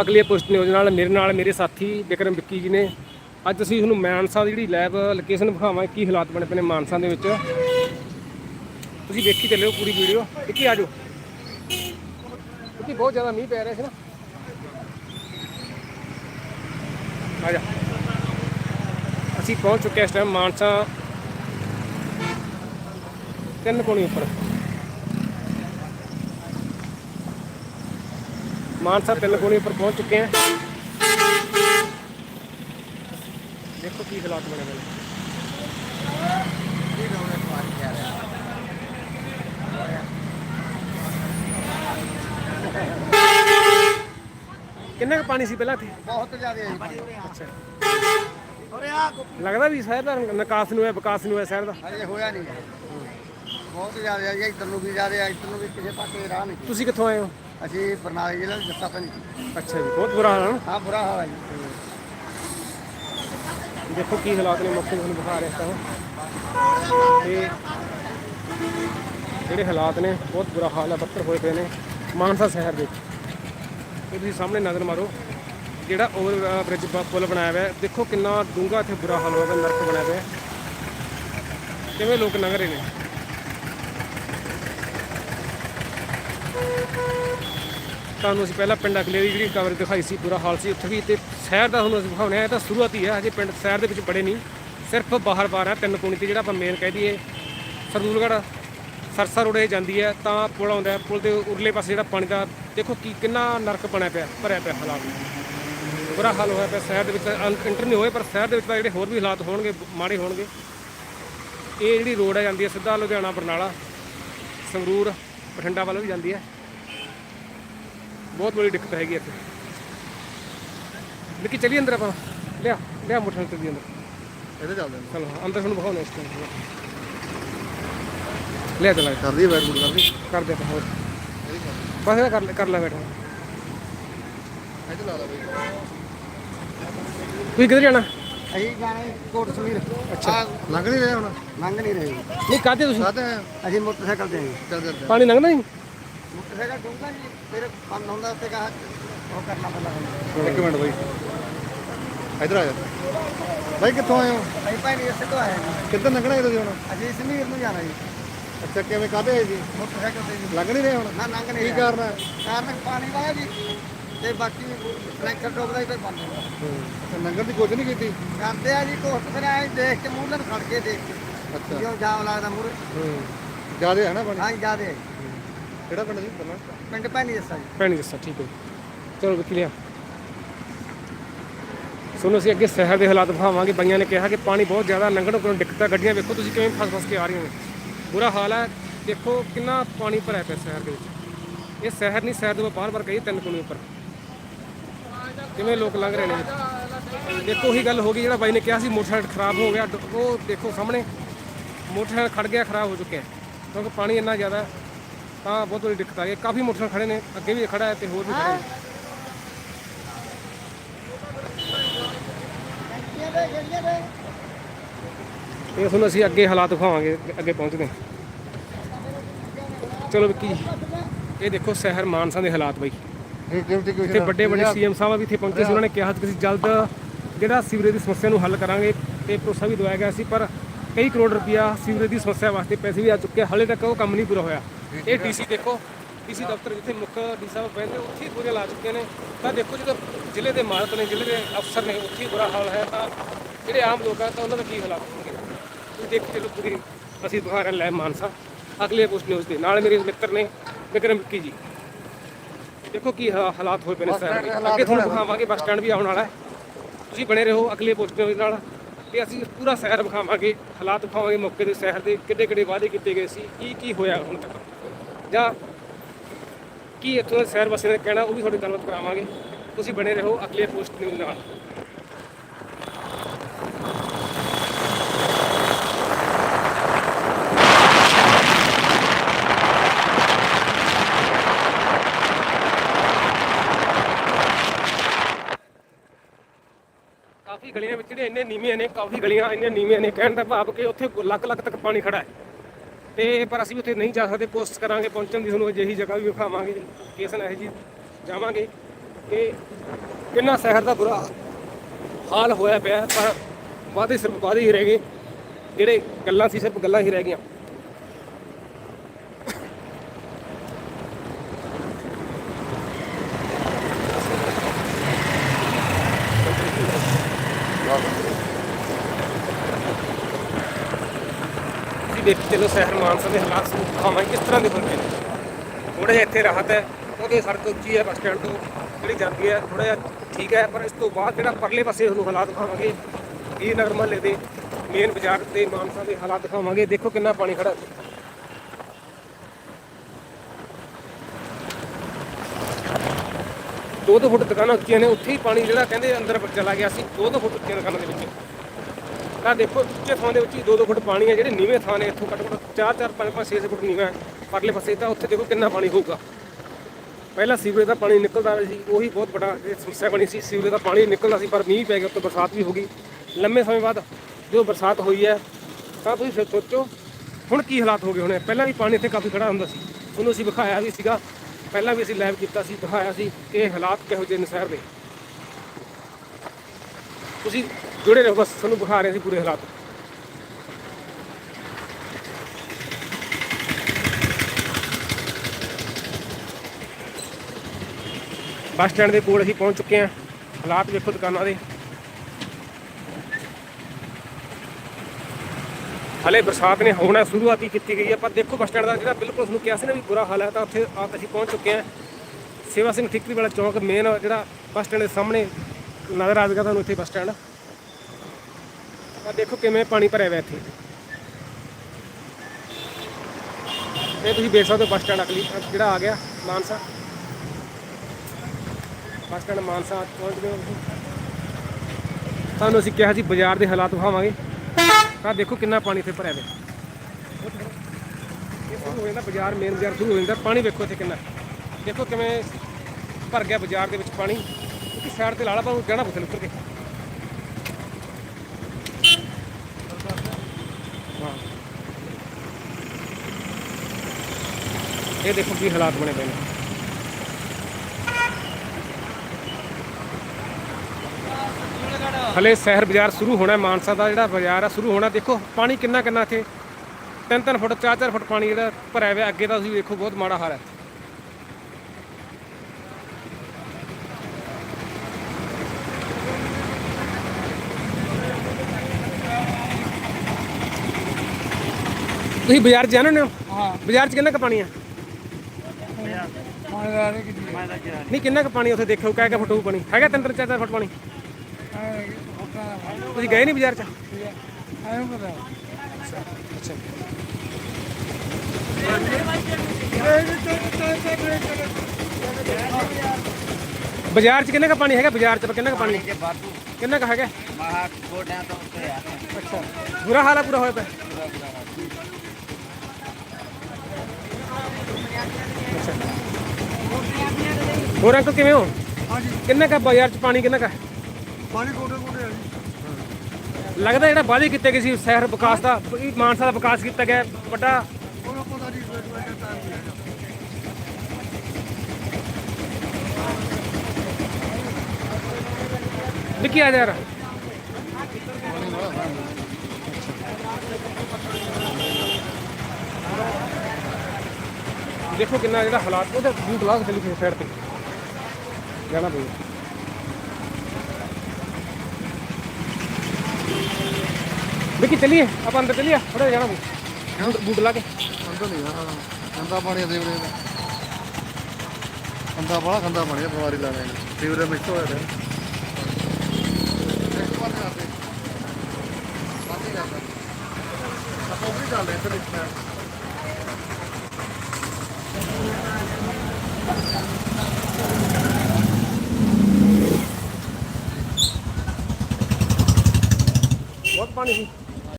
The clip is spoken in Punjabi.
ਅਗਲੀ ਪੋਸਟ ਨਿਊਜ਼ ਨਾਲ, ਮੇਰੇ ਨਾਲ, ਮੇਰੇ ਸਾਥੀ ਵਿਕਰਮ ਵਿੱਕੀ ਜੀ ਨੇ। ਅੱਜ ਅਸੀਂ ਤੁਹਾਨੂੰ ਮਾਨਸਾ ਦੀ ਜਿਹੜੀ ਲੈਬ ਲੋਕੇਸ਼ਨ ਵਿਖਾਵਾਂ ਕੀ ਹਾਲਾਤ ਬਣੇ ਪਏ ਨੇ ਮਾਨਸਾ ਦੇ ਵਿੱਚ। ਤੁਸੀਂ ਵੇਖੀ ਚੱਲਿਓ ਪੂਰੀ ਵੀਡੀਓ ਇੱਕੀ ਆ ਜਾਓ। ਕਿਉਂਕਿ ਬਹੁਤ ਜ਼ਿਆਦਾ ਮੀਂਹ ਪੈ ਰਿਹਾ ਸੀ ਨਾ। ਆ ਜਾ। ਅਸੀਂ ਪਹੁੰਚ ਚੁੱਕੇ ਇਸ ਟਾਈਮ ਮਾਨਸਾ ਤਿੰਨ ਕੋਣੀ ਉੱਪਰ। ਮਾਨਸਾ ਤਿੰਨ ਕੋਣੀ ਉੱਪਰ ਪਹੁੰਚ ਚੁੱਕੇ ਹਾਂ ਦੇਖੋ ਕੀ ਹਾਲਾਤ ਬਣੇ ਹੋਏ ਨੇ। ਕਿੰਨਾ ਕੁ ਪਾਣੀ ਸੀ ਪਹਿਲਾਂ ਇੱਥੇ? ਬਹੁਤ ਜ਼ਿਆਦਾ ਹੈ ਜੀ। ਅੱਛਾ। ਅਰੇ ਆ ਲੱਗਦਾ ਵੀ ਸ਼ਹਿਰ ਦਾ ਨਿਕਾਸ ਨੂੰ ਹੈ ਵਿਕਾਸ ਨੂੰ ਹੈ ਸ਼ਹਿਰ ਦਾ? ਹਜੇ ਹੋਇਆ ਨਹੀਂ ਬਹੁਤ ਜ਼ਿਆਦਾ ਹੈ ਜੀ ਇੱਧਰ ਨੂੰ ਵੀ ਜ਼ਿਆਦਾ ਹੈ ਇੱਧਰ ਨੂੰ ਵੀ ਕਿਸੇ ਪਾਸੇ ਰਾਹ ਨਹੀਂ। ਤੁਸੀਂ ਕਿੱਥੋਂ ਆਏ ਹੋ? ਅਸੀਂ ਬਰਨਾਲੇ ਜ਼ਿਲ੍ਹੇ ਦੇ ਜੱਸਾ ਪਿੰਡ ਅੱਛਾ ਜੀ ਬਹੁਤ ਬੁਰਾ ਹਾਲ ਹੈ ਹਾਂ ਬੁਰਾ ਹਾਲ ਹੈ ਜੀ। ਦੇਖੋ ਕੀ ਹਾਲਾਤ ਨੇ ਮੌਕੇ ਤੁਹਾਨੂੰ ਦਿਖਾ ਰਿਹਾ ਇਸ ਤੇ ਜਿਹੜੇ ਹਾਲਾਤ ਨੇ ਬਹੁਤ ਬੁਰਾ ਹਾਲ ਹੈ ਬੱਤਰ ਹੋਏ ਪਏ ਨੇ ਮਾਨਸਾ ਸ਼ਹਿਰ ਦੇ ਵਿੱਚ। ਇਹ ਤੁਸੀਂ ਸਾਹਮਣੇ ਨਜ਼ਰ ਮਾਰੋ ਜਿਹੜਾ ਓਵਰ ਬ੍ਰਿਜ ਪੁਲ ਬਣਾਇਆ ਹੋਇਆ ਦੇਖੋ ਕਿੰਨਾ ਡੂੰਘਾ ਇੱਥੇ ਬੁਰਾ ਹਾਲ ਹੋਇਆ ਨਰਕ ਬਣਿਆ ਹੋਇਆ ਹੈ। ਕਿਵੇਂ ਲੋਕ ਲੰਘ ਰਹੇ ਨੇ? ਤੁਹਾਨੂੰ ਅਸੀਂ ਪਹਿਲਾਂ ਪਿੰਡ ਅਗਲੇ ਦੀ ਜਿਹੜੀ ਕਵਰ ਦਿਖਾਈ ਸੀ ਬੁਰਾ ਹਾਲ ਸੀ, ਉੱਥੇ ਵੀ ਤੇ ਸ਼ਹਿਰ ਦਾ ਤੁਹਾਨੂੰ ਅਸੀਂ ਵਿਖਾਉਣੇ ਆ, ਇਹ ਤਾਂ ਸ਼ੁਰੂਆਤ ਹੀ ਹੈ ਹਜੇ ਪਿੰਡ, ਸ਼ਹਿਰ ਦੇ ਵਿੱਚ ਬੜੇ ਨਹੀਂ, ਸਿਰਫ ਬਾਹਰ ਬਾਹਰ ਹੈ ਤਿੰਨ ਕੋਣੀ ਤੇ ਜਿਹੜਾ ਆਪਾਂ ਮੇਨ ਕਹਿ ਦਈਏ, ਸਰਦੂਲਗੜ੍ਹ ਸਰਸਾ ਰੋਡੇ ਜਾਂਦੀ ਹੈ ਤਾਂ ਪੁਲ ਆਉਂਦਾ ਹੈ, ਪੁਲ ਦੇ ਉਰਲੇ ਪਾਸੇ ਜਿਹੜਾ ਪਾਣੀ ਦਾ, ਦੇਖੋ ਕੀ, ਕਿੰਨਾ ਨਰਕ ਬਣਿਆ ਪਿਆ, ਭਰਿਆ ਪਿਆ ਹਾਲਾਤ। ਬੁਰਾ ਹਾਲ ਹੋਇਆ ਪਿਆ, ਸ਼ਹਿਰ ਦੇ ਵਿੱਚ ਇੰਟਰ ਨਹੀਂ ਹੋਏ, ਪਰ ਸ਼ਹਿਰ ਦੇ ਵਿੱਚ ਤਾਂ ਜਿਹੜੇ ਹੋਰ ਵੀ ਹਾਲਾਤ ਹੋਣਗੇ, ਮਾੜੇ ਹੋਣਗੇ। ਇਹ ਜਿਹੜੀ ਰੋਡ ਹੈ ਜਾਂਦੀ ਹੈ ਸਿੱਧਾ ਲੁਧਿਆਣਾ, ਬਰਨਾਲਾ, ਸੰਗਰੂਰ, ਬਠਿੰਡਾ ਵੱਲ ਵੀ ਜਾਂਦੀ ਹੈ ਬਹੁਤ ਬੜੀ ਦਿੱਕਤ ਹੈਗੀ ਇੱਥੇ। ਨਿੱਕੀ ਚਲੀ ਅੰਦਰ ਆਪਾਂ। ਲਿਆ ਲਿਆ ਮੋਟਰਸਾਈਕਲ ਦੀ ਅੰਦਰ। ਇਹਦੇ ਚੱਲਦੇ ਚਲੋ ਅੰਦਰ ਤੁਹਾਨੂੰ ਵਿਖਾਉਣਾ ਇਸ ਟਾਈਮ ਲਿਆ ਚਲਾ ਕਰਦੀ ਬੈਠ ਬੁੱਟ ਕਰਦੀ ਕਰ ਦੇ ਆਪਾਂ ਹੋਰ। ਬਸ ਇਹ ਕਰ ਲੈ ਕਰ ਲੈ ਬੈਠਾ। ਇੱਥੇ ਲਾ ਲਾ ਬਈ। ਤੁਸੀਂ ਕਿੱਧਰ ਜਾਣਾ? ਅਸੀਂ ਜਾਣੇ ਕੋਟ ਸਮੀਰ। ਅੱਛਾ। ਲੰਘ ਨਹੀਂ ਰਹੇ ਹੁਣ? ਲੰਘ ਨਹੀਂ ਰਹੇ। ਨਹੀਂ ਕਾਹਦੇ ਤੁਸੀਂ? ਅਸੀਂ ਮੋਟਰਸਾਈਕਲ ਤੇ ਚੱਲ ਚੱਲ ਪਾਣੀ ਲੰਘਦਾ ਨਹੀਂ? ਮੋਟਰਸਾਈਕਲ ਡੂੰਘਾ ਜੀ ਫਿਰ ਬੰਦ ਹੁੰਦਾ ਉੱਤੇ ਕਹਾ ਉਹ ਕਰਨਾ ਪੈਂਦਾ ਇੱਕ ਮਿੰਟ ਬਈ। ਇਧਰ ਆ ਜਾ। ਬਾਈ ਕਿੱਥੋਂ ਆਏ ਹੋ? ਅਸੀਂ ਭਾਈ ਨਹੀਂ ਤੋਂ ਆਏ ਜੀ ਕਿੱਧਰ ਲੰਘਣਾ ਹੈ ਤੁਸੀਂ ਹੁਣ? ਅਸੀਂ ਸਮੀਰ ਨੂੰ ਜਾਣਾ ਜੀ। ਅੱਛਾ ਕਿਵੇਂ ਕਾਹਦੇ ਆਏ ਜੀ? ਮੋਟਰਸਾਈਕਲ ਤੇ ਜੀ। ਲੰਘ ਨਹੀਂ ਰਹੇ ਹੁਣ? ਨਾ ਲੰਘ ਨਹੀਂ ਕੀ ਕਾਰਨ ਹੈ? ਕਾਰਨ ਪਾਣੀ ਵਾਲਾ ਜੀ। ਤੇ ਬਾਕੀ ਟਰੈਕਟਰ ਟੋਕਦਾ ਹੀ ਫਿਰ ਬੰਦ ਹੁੰਦਾ ਲੰਘਣ ਦੀ ਕੋਸ਼ਿਸ਼ ਨਹੀਂ ਕੀਤੀ? ਕਰਦੇ ਆ ਜੀ ਕੋਸ਼ਿਸ਼ ਫਿਰ ਆਏ ਦੇਖ ਕੇ ਮੂਹਰੇ ਨੂੰ ਖੜ ਕੇ ਦੇਖ ਕੇ। ਅੱਛਾ। ਜੋ ਜਾਮ ਲੱਗਦਾ ਮੂਹਰੇ। ਜਿਆਦੇ ਹੈ ਨਾ ਪਾਣੀ? ਹਾਂ ਜਿਆਦੇ ਕਿਹੜਾ ਪਿੰਡ ਜੀ ਪਹਿਲਾਂ? ਪਿੰਡ ਪੈਣੀ ਜੱਸਾ ਜੀ। ਪੈਣੀ ਦੱਸਾ ਠੀਕ ਹੈ ਜੀ। ਚਲੋ ਵਿਕੀ ਲਿਆ ਸੁਣੋ ਅਸੀਂ ਅੱਗੇ ਸ਼ਹਿਰ ਦੇ ਹਾਲਾਤ ਵਿਖਾਵਾਂਗੇ। ਬਾਈਆਂ ਨੇ ਕਿਹਾ ਕਿ ਪਾਣੀ ਬਹੁਤ ਜ਼ਿਆਦਾ ਲੰਘਣ ਕੋਲ ਦਿੱਕਤ ਗੱਡੀਆਂ ਵੇਖੋ ਤੁਸੀਂ ਕਿਵੇਂ ਫਸ ਫਸ ਕੇ ਆ ਰਹੀਆਂ ਨੇ। ਬੁਰਾ ਹਾਲ ਹੈ। ਦੇਖੋ ਕਿੰਨਾ ਪਾਣੀ ਭਰਿਆ ਪਿਆ ਸ਼ਹਿਰ ਦੇ ਵਿੱਚ। ਇਹ ਸ਼ਹਿਰ ਨਹੀਂ ਸ਼ਹਿਰ ਦੇ ਮੈਂ ਬਾਰ-ਬਾਰ ਕਹੀ ਤਿੰਨ ਕੋਣੀ ਉੱਪਰ। ਕਿਵੇਂ ਲੋਕ ਲੰਘ ਰਹੇ ਨੇ ਦੇਖੋ ਉਹੀ ਗੱਲ ਹੋ ਗਈ ਜਿਹੜਾ ਬਾਈ ਨੇ ਕਿਹਾ ਸੀ ਮੋਟਰਸਾਈਕਲ ਖਰਾਬ ਹੋ ਗਿਆ। ਡ- ਉਹ ਦੇਖੋ ਸਾਹਮਣੇ ਮੋਟਰਸਾਈਕਲ ਖੜ ਗਿਆ ਖਰਾਬ ਹੋ ਚੁੱਕਿਆ ਕਿਉਂਕਿ ਪਾਣੀ ਇੰਨਾ ਜ਼ਿਆਦਾ ਹੈ, ਤਾਂ ਬਹੁਤ ਬੜੀ ਦਿੱਕਤ ਆ ਗਈ। ਕਾਫੀ ਮੋਟਰਸਾਈਕਲ ਖੜੇ ਨੇ ਅੱਗੇ ਵੀ ਖੜਾ ਹੈ ਤੇ ਹੋਰ ਵੀ ਖੜੇ ਨੇ। ਇਹ ਤੁਹਾਨੂੰ ਅਸੀਂ ਅੱਗੇ ਹਾਲਾਤ ਦਿਖਾਵਾਂਗੇ ਅੱਗੇ ਪਹੁੰਚਦੇ ਹਾਂ। ਚਲੋ ਵਿੱਕੀ ਜੀ ਇਹ ਦੇਖੋ ਸ਼ਹਿਰ ਮਾਨਸਾ ਦੇ ਹਾਲਾਤ ਬਾਈ। ਇੱਥੇ ਵੱਡੇ ਵੱਡੇ ਸੀਐਮ ਸਾਹਿਬ ਵੀ ਇੱਥੇ ਪਹੁੰਚੇ ਸੀ ਉਹਨਾਂ ਨੇ ਕਿਹਾ ਕਿ ਅਸੀਂ ਜਲਦ ਜਿਹੜਾ ਸੀਵਰੇਜ ਦੀ ਸਮੱਸਿਆ ਨੂੰ ਹੱਲ ਕਰਾਂਗੇ ਤੇ ਭਰੋਸਾ ਵੀ ਦਵਾਇਆ ਗਿਆ ਸੀ ਪਰ ਕਈ ਕਰੋੜ ਰੁਪਇਆ ਸੀਵਰੇਜ ਦੀ ਸਮੱਸਿਆ ਵਾਸਤੇ ਪੈਸੇ ਵੀ ਆ ਚੁੱਕੇ ਹਾਲੇ ਤੱਕ ਉਹ ਕੰਮ ਨਹੀਂ ਪੂਰਾ ਹੋਇਆ। ਇਹ ਡੀਸੀ ਦੇਖੋ, ਡੀਸੀ ਦਫ਼ਤਰ ਜਿੱਥੇ ਮੁੱਖ ਡੀ ਸਾਹਿਬ ਬੈਠੇ ਉੱਥੇ ਹੀ ਪੂਰੇ ਲਾ ਚੁੱਕੇ ਨੇ। ਤਾਂ ਦੇਖੋ ਜਦੋਂ ਜ਼ਿਲ੍ਹੇ ਦੇ ਮਾਲਕ ਨੇ, ਜ਼ਿਲ੍ਹੇ ਦੇ ਅਫਸਰ ਨੇ, ਉੱਥੇ ਹੀ ਬੁਰਾ ਹਾਲ ਹੈ ਤਾਂ ਜਿਹੜੇ ਆਮ ਲੋਕ ਆ, ਤਾਂ ਉਹਨਾਂ ਦਾ ਕੀ ਹਾਲਾਤ ਹੋਣਗੇ? ਤੁਸੀਂ ਦੇਖ ਚਲੋ ਪੂਰੀ ਅਸੀਂ ਦਿਖਾ ਰਹੇ ਲੈ ਮਾਨਸਾ। ਅਗਲੇ ਪੋਸਟ ਨਿਊਜ਼ ਦੇ ਨਾਲ ਮੇਰੇ ਮਿੱਤਰ ਨੇ ਵਿਕਰਮ ਵਿੱਕੀ ਜੀ। ਦੇਖੋ ਕੀ ਹਾਲਾਤ ਹੋਏ ਪਏ ਨੇ ਸ਼ਹਿਰ ਦੇ। ਅੱਗੇ ਤੁਹਾਨੂੰ ਦਿਖਾਵਾਂਗੇ ਬੱਸ ਸਟੈਂਡ ਵੀ ਆਉਣ ਵਾਲਾ ਹੈ। ਤੁਸੀਂ ਬਣੇ ਰਹੋ ਅਗਲੇ ਪੋਸਟ ਨਿਊਜ਼ ਨਾਲ। ਤੇ ਅਸੀਂ ਪੂਰਾ ਸ਼ਹਿਰ ਵਿਖਾਵਾਂਗੇ, ਹਾਲਾਤ ਵਿਖਾਵਾਂਗੇ ਮੌਕੇ ਦੇ ਸ਼ਹਿਰ ਦੇ ਕਿੱਡੇ ਕਿੱਡੇ ਵਾਅਦੇ ਕੀਤੇ ਗਏ ਸੀ ਕੀ ਕੀ ਹੋਇਆ ਹੁਣ ਤੱਕ? ਜਾਂ ਕੀ ਇੱਥੋਂ ਦੇ ਸ਼ਹਿਰ ਵਾਸੀਆਂ ਨੇ ਕਹਿਣਾ, ਉਹ ਵੀ ਤੁਹਾਡੀ ਗੱਲਬਾਤ ਕਰਾਵਾਂਗੇ। ਤੁਸੀਂ ਬਣੇ ਰਹੋ ਅਗਲੇ ਪੋਸਟ ਨਿਊਜ਼ ਨਾਲ। ਕਾਫੀ ਗਲੀਆਂ ਵਿੱਚ ਜਿਹੜੇ ਇੰਨੇ ਨੀਵੀਆਂ ਨੇ, ਕਾਫੀ ਗਲੀਆਂ ਇੰਨੇ ਨੀਵੀਆਂ ਨੇ, ਕਹਿਣ ਦਾ ਭਾਵ ਕਿ ਉੱਥੇ ਲੱਖ ਲੱਖ ਤੱਕ ਪਾਣੀ ਖੜਾ ਹੈ। ਤੇ ਪਰ ਅਸੀਂ ਉੱਥੇ ਨਹੀਂ ਜਾ ਸਕਦੇ, ਕੋਸ਼ਿਸ਼ ਕਰਾਂਗੇ ਪਹੁੰਚਣ ਦੀ ਤੁਹਾਨੂੰ ਅਜਿਹੀ ਜਗ੍ਹਾ ਵੀ ਵਿਖਾਵਾਂਗੇ ਲੋਕੇਸ਼ਨ ਇਹੋ ਜੀ ਜਾਵਾਂਗੇ ਕਿ ਕਿੰਨਾ ਸ਼ਹਿਰ ਦਾ ਬੁਰਾ ਹਾਲ ਹੋਇਆ ਪਿਆ, ਪਰ ਵਾਅਦੇ ਸਿਰਫ ਵਾਅਦੇ ਹੀ ਰਹਿ ਗਏ, ਜਿਹੜੇ ਗੱਲਾਂ ਸੀ ਸਿਰਫ ਗੱਲਾਂ ਹੀ ਰਹਿ ਗਈਆਂ। ਦੇਖ ਕੇ ਚਲੋ ਸ਼ਹਿਰ ਮਾਨਸਾ ਦੇ ਹਾਲਾਤ ਨੂੰ ਕਿਸ ਤਰ੍ਹਾਂ ਦੇ ਹੋਏ ਨੇ? ਥੋੜਾ ਜਿਹਾ ਇੱਥੇ ਰਾਹਤ ਹੈ, ਉਹਦੇ ਸੜਕ ਉੱਚੀ ਹੈ, ਬੱਸ ਸਟੈਂਡ ਤੋਂ ਜਿਹੜੀ ਜਾਂਦੀ ਹੈ ਥੋੜਾ ਜਿਹਾ ਠੀਕ ਹੈ, ਪਰ ਇਸ ਤੋਂ ਬਾਅਦ ਜਿਹੜਾ ਪਰਲੇ ਪਾਸੇ ਉਹਨੂੰ ਹਾਲਾਤ ਦਿਖਾਵਾਂਗੇ, ਇਹ ਨਗਰ ਮਹੱਲੇ ਦੇ ਮੇਨ ਬਾਜ਼ਾਰ ਦੇ ਮਾਨਸਾ ਦੇ ਹਾਲਾਤ ਦਿਖਾਵਾਂਗੇ। ਦੇਖੋ ਕਿੰਨਾ ਪਾਣੀ ਖੜਾ ਦੋ ਦੋ ਫੁੱਟ ਦੁਕਾਨਾਂ ਉੱਚੀਆਂ ਨੇ, ਉੱਥੇ ਹੀ ਪਾਣੀ ਜਿਹੜਾ ਕਹਿੰਦੇ ਅੰਦਰ ਚਲਾ ਗਿਆ ਸੀ, ਦੋ ਦੋ ਫੁੱਟ ਉੱਚੀਆਂ ਦੁਕਾਨਾਂ ਦੇ ਵਿੱਚ। ਤਾਂ ਦੇਖੋ ਉੱਚੇ ਥਾਂ ਦੇ ਵਿੱਚ ਹੀ 2-2 ਫੁੱਟ ਪਾਣੀ ਹੈ, ਜਿਹੜੇ ਨੀਵੇਂ ਥਾਂ ਨੇ ਇੱਥੋਂ ਘੱਟੋ ਘੱਟ 4-4 5-5 6 ਫੁੱਟ ਨੀਵਾਂ ਹੈ। ਪਰਲੇ ਪਾਸੇ ਤਾਂ ਉੱਥੇ ਦੇਖੋ ਕਿੰਨਾ ਪਾਣੀ ਹੋਊਗਾ। ਪਹਿਲਾਂ ਸੀਵਰੇਜ ਦਾ ਪਾਣੀ ਨਿਕਲਦਾ ਸੀ, ਉਹੀ ਬਹੁਤ ਵੱਡਾ ਸਮੱਸਿਆ ਬਣੀ ਸੀ। ਸੀਵਰੇਜ ਦਾ ਪਾਣੀ ਨਿਕਲਦਾ ਸੀ, ਪਰ ਮੀਂਹ ਪੈ ਗਿਆ, ਉੱਤੇ ਬਰਸਾਤ ਵੀ ਹੋ ਗਈ। ਲੰਮੇ ਸਮੇਂ ਬਾਅਦ ਜਦੋਂ ਬਰਸਾਤ ਹੋਈ ਹੈ, ਤਾਂ ਤੁਸੀਂ ਫਿਰ ਸੋਚੋ, ਹੁਣ ਕੀ ਹਾਲਾਤ ਹੋ ਗਏ ਹੋਣੇ ਪਹਿਲਾਂ ਵੀ ਪਾਣੀ ਇੱਥੇ ਕਾਫੀ ਖੜਾ ਹੁੰਦਾ ਸੀ। ਉਹਨੂੰ ਅਸੀਂ ਵਿਖਾਇਆ ਵੀ ਸੀਗਾ। ਪਹਿਲਾਂ ਵੀ ਅਸੀਂ ਲਾਈਵ ਕੀਤਾ ਸੀ, ਦਿਖਾਇਆ ਸੀ ਕਿ ਹਾਲਾਤ ਕਿਹੋ ਜਿਹੇ ਨੇ ਸ਼ਹਿਰ ਦੇ। ਤੁਸੀਂ ਜੁੜੇ ਰਹੋ, ਬਸ ਤੁਹਾਨੂੰ ਵਿਖਾ ਰਹੇ ਸੀ ਪੂਰੇ ਹਾਲਾਤ। ਬੱਸ ਸਟੈਂਡ ਦੇ ਕੋਲ ਅਸੀਂ ਪਹੁੰਚ ਚੁੱਕੇ ਹਾਂ। ਹਾਲਾਤ ਵੇਖੋ ਦੁਕਾਨਾਂ ਦੇ। ਹਲੇ ਬਰਸਾਤ ਨੇ ਹੋਣਾ ਸ਼ੁਰੂਆਤ ਹੀ ਕੀਤੀ ਗਈ ਹੈ, ਪਰ ਦੇਖੋ ਬੱਸ ਸਟੈਂਡ ਦਾ ਜਿਹੜਾ ਬਿਲਕੁਲ ਤੁਹਾਨੂੰ ਕਿਹਾ ਸੀ ਨਾ ਵੀ ਬੁਰਾ ਹਾਲ ਹੈ, ਤਾਂ ਉੱਥੇ ਆਪ ਅਸੀਂ ਪਹੁੰਚ ਚੁੱਕੇ ਹਾਂ। ਸੇਵਾ ਸਿੰਘ ਠਿਕਰੀ ਵਾਲਾ ਚੌਂਕ ਮੇਨ ਜਿਹੜਾ ਬੱਸ ਸਟੈਂਡ ਦੇ ਸਾਹਮਣੇ ਨਜ਼ਰ ਆ ਆਵੇਗਾ ਤੁਹਾਨੂੰ ਇੱਥੇ ਬੱਸ ਸਟੈਂਡ ਆ। ਦੇਖੋ ਕਿਵੇਂ ਪਾਣੀ ਭਰਿਆ ਹੋਇਆ ਇੱਥੇ। ਇਹ ਤੁਸੀਂ ਦੇਖ ਸਕਦੇ ਹੋ ਬੱਸ ਸਟੈਂਡ ਅਗਲੀ ਜਿਹੜਾ ਆ ਗਿਆ, ਮਾਨਸਾ। ਬੱਸ ਸਟੈਂਡ ਮਾਨਸਾ ਪਹੁੰਚ ਗਏ ਹੋ ਤੁਸੀਂ ਤੁਹਾਨੂੰ ਅਸੀਂ ਕਿਹਾ ਸੀ ਬਾਜ਼ਾਰ ਦੇ ਹਾਲਾਤ ਵਿਖਾਵਾਂਗੇ। ਤਾਂ ਦੇਖੋ ਕਿੰਨਾ ਪਾਣੀ ਇੱਥੇ ਭਰਿਆ ਹੋਇਆ। ਇਹ ਸ਼ੁਰੂ ਹੋ ਜਾਂਦਾ ਬਾਜ਼ਾਰ ਮੇਨ ਬਾਜ਼ਾਰ ਸ਼ੁਰੂ ਹੋ ਜਾਂਦਾ। ਪਾਣੀ ਵੇਖੋ ਇੱਥੇ ਕਿੰਨਾ। ਦੇਖੋ ਕਿਵੇਂ ਭਰ ਗਿਆ ਬਾਜ਼ਾਰ ਦੇ ਵਿੱਚ ਪਾਣੀ। ਸਾਈਡ ਤੇ ਲਾਲਾ ਪਾਉ ਜਾਣਾ ਪੁੱਛ ਉੱਤਰ ਕੇ। ਇਹ ਦੇਖੋ ਕੀ ਹਾਲਾਤ ਬਣੇ ਪਏ ਨੇ। ਹਲੇ ਸ਼ਹਿਰ ਬਾਜ਼ਾਰ ਸ਼ੁਰੂ ਹੋਣਾ ਮਾਨਸਾ ਦਾ ਜਿਹੜਾ ਬਾਜ਼ਾਰ ਆ, ਸ਼ੁਰੂ ਹੋਣਾ ਦੇਖੋ, ਪਾਣੀ ਕਿੰਨਾ ਕਿੰਨਾ ਇੱਥੇ। ਤਿੰਨ ਤਿੰਨ ਫੁੱਟ ਚਾਰ ਚਾਰ ਫੁੱਟ ਪਾਣੀ ਜਿਹੜਾ ਭਰਿਆ ਹੋਇਆ, ਅੱਗੇ ਦਾ ਤੁਸੀਂ ਵੇਖੋ, ਬਹੁਤ ਮਾੜਾ ਹਾਲ ਹੈ। ਤੁਸੀਂ ਬਾਜ਼ਾਰ 'ਚ ਜਾਣਦੇ ਹੋ ਹਾਂ। ਬਾਜ਼ਾਰ 'ਚ ਕਿੰਨਾ ਕੁ ਪਾਣੀ ਆ? ਮੈਂ ਦਾ ਨਹੀਂ ਕੀਤੀ ਮੈਂ ਤਾਂ ਕਿਹਾ ਨਹੀਂ ਕਿੰਨਾ ਕੁ ਪਾਣੀ ਉੱਥੇ ਦੇਖੋ ਕਹਿ ਕੇ ਫੁੱਟ ਪਾਣੀ। ਹੈਗਾ ਤਿੰਨ ਤਿੰਨ ਚਾਰ ਚਾਰ ਫੁੱਟ ਪਾਣੀ? ਤੁਸੀਂ ਗਏ ਨਹੀਂ ਬਾਜ਼ਾਰ 'ਚ? ਆਇਆ ਪਤਾ ਅੱਛਾ। ਬਾਜ਼ਾਰ 'ਚ ਕਿੰਨਾ ਕੁ ਪਾਣੀ ਹੈਗਾ? ਬਾਜ਼ਾਰ 'ਚ ਕਿੰਨਾ ਕੁ ਪਾਣੀ? ਕਿੰਨਾ ਕੁ ਹੈਗਾ? ਮਹਾ ਕੋਟਿਆਂ ਤੋਂ ਉੱਤੇ ਆ। ਅੱਛਾ। ਬੁਰਾ ਹਾਲ ਪੂਰਾ ਹੋਇਆ ਪਿਆ? ਹੋਰ ਅੰਕਲ ਕਿਵੇਂ ਹੋ? ਹਾਂਜੀ। ਕਿੰਨਾ ਕੁ ਬਾਜ਼ਾਰ 'ਚ ਪਾਣੀ ਕਿੰਨਾ ਕੁ? ਪਾਣੀ ਕੋਟੇ ਕੋਟੇ ਆ ਜੀ। ਲੱਗਦਾ ਜਿਹੜਾ ਵਾਅਦੇ ਕੀਤੇ ਗਏ ਸੀ ਸ਼ਹਿਰ ਵਿਕਾਸ ਦਾ ਮਾਨਸਾ ਦਾ ਵਿਕਾਸ ਕੀਤਾ ਗਿਆ ਵੱਡਾ। ਉਹਨੂੰ ਪਤਾ ਨਹੀਂ ਕੋਈ ਕੋਈ ਟਾਈਮ ਨਹੀਂ ਹੈਗਾ ਵਿੱਕੀ ਆ ਜਾ ਯਾਰ ਦੇਖੋ ਕਿੰਨਾ ਜਿਹੜਾ ਹਾਲਾਤ ਉਹਦੇ ਬੂਟ ਲਾ ਕੇ ਚੱਲੀ ਸਾਈਡ ਤੇ। ਜਾਣਾ ਪਊ। ਵਿੱਕੀ, ਚੱਲੀਏ? ਆਪਾਂ ਅੰਦਰ ਚੱਲੀਏ? ਥੋੜਾ ਜਾਣਾ ਪਊ। ਬੂਟ- ਲਾ ਕੇ। ਅੰਦਰ ਨਹੀਂ ਆ ਗੰਦਾ ਪਾਣੀ ਦੇ। ਵੀਰੇ ਗੰਦਾ ਬੜਾ ਗੰਦਾ ਪਾਣੀ ਆ ਬਿਮਾਰੀ ਲਾਣੇ ਸੀਵਰੇ ਮਿਕਸ ਹੋਇਆ